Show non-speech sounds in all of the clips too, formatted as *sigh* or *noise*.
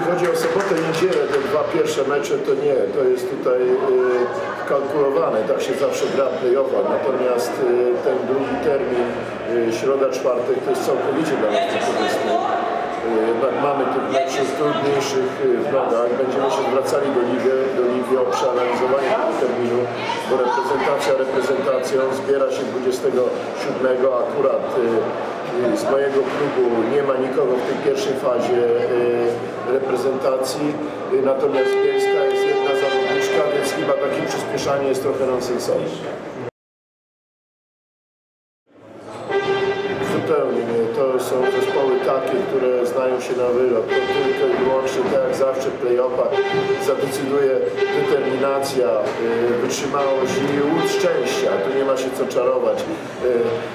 chodzi o sobotę, niedzielę, te dwa pierwsze mecze, to nie, to jest tutaj y, kalkulowane, tak się zawsze gra playowa, natomiast y, ten drugi termin, y, środa, czwartek, to jest całkowicie dla nas niekorzystny. Jednak mamy tych meczów trudniejszych w nogach, będziemy się zwracali do ligi, do ligi o przeanalizowanie tego terminu, bo reprezentacja reprezentacją zbiera się 27, akurat z mojego klubu nie ma nikogo w tej pierwszej fazie natomiast Bielska jest jedna zawodniczka, więc chyba takie przyspieszanie jest trochę nonsensowne. To są zespoły takie, które znają się na wylot. To tylko i wyłącznie, tak jak zawsze w play-offach, zadecyduje determinacja, y, wytrzymałość i łód szczęścia. Tu nie ma się co czarować. Y,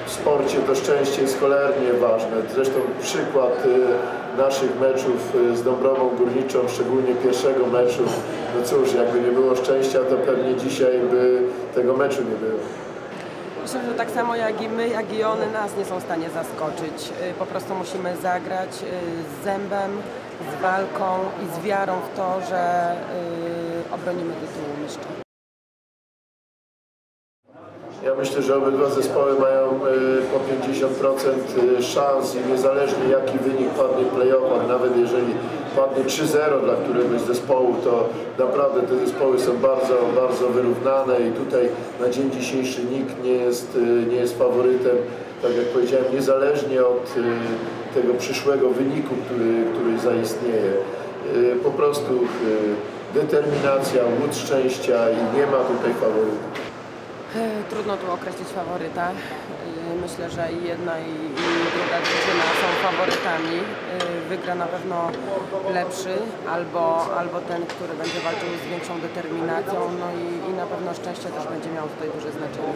W sporcie to szczęście jest cholernie ważne. Zresztą przykład y, naszych meczów z Dąbrową Górniczą, szczególnie pierwszego meczu, no cóż, jakby nie było szczęścia, to pewnie dzisiaj by tego meczu nie było. Myślę, że tak samo jak i my, jak i one nas nie są w stanie zaskoczyć. Y, Po prostu musimy zagrać y, z zębem, z walką i z wiarą w to, że y, obronimy tytuł mistrza. Ja myślę, że obydwa zespoły mają po 50% szans i niezależnie jaki wynik padnie w playoffach, nawet jeżeli padnie 3-0 dla któregoś zespołu, to naprawdę te zespoły są bardzo, bardzo wyrównane i tutaj na dzień dzisiejszy nikt nie jest, y, nie jest faworytem. Tak jak powiedziałem, niezależnie od y, tego przyszłego wyniku, który, który zaistnieje. Y, Po prostu determinacja, łód szczęścia i nie ma tutaj faworytów. Y, Trudno tu określić faworyta. Y, Myślę, że i jedna i druga drużyna są faworytami. Y, Wygra na pewno lepszy albo, albo ten, który będzie walczył z większą determinacją. No i, i na pewno szczęście też będzie miało tutaj duże znaczenie.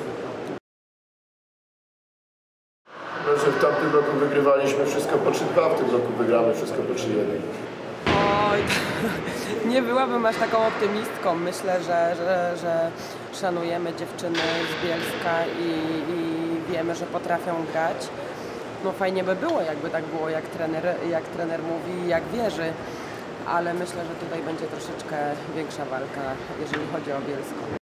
Że w tamtym roku wygrywaliśmy wszystko po 3-2, w tym roku wygramy wszystko po 3-1. Oj, *laughs* nie byłabym aż taką optymistką. Myślę, że, że, że szanujemy dziewczyny z Bielska i, i wiemy, że potrafią grać. No fajnie by było, jakby tak było, jak trener, jak trener mówi i jak wierzy, ale myślę, że tutaj będzie troszeczkę większa walka, jeżeli chodzi o Bielsko.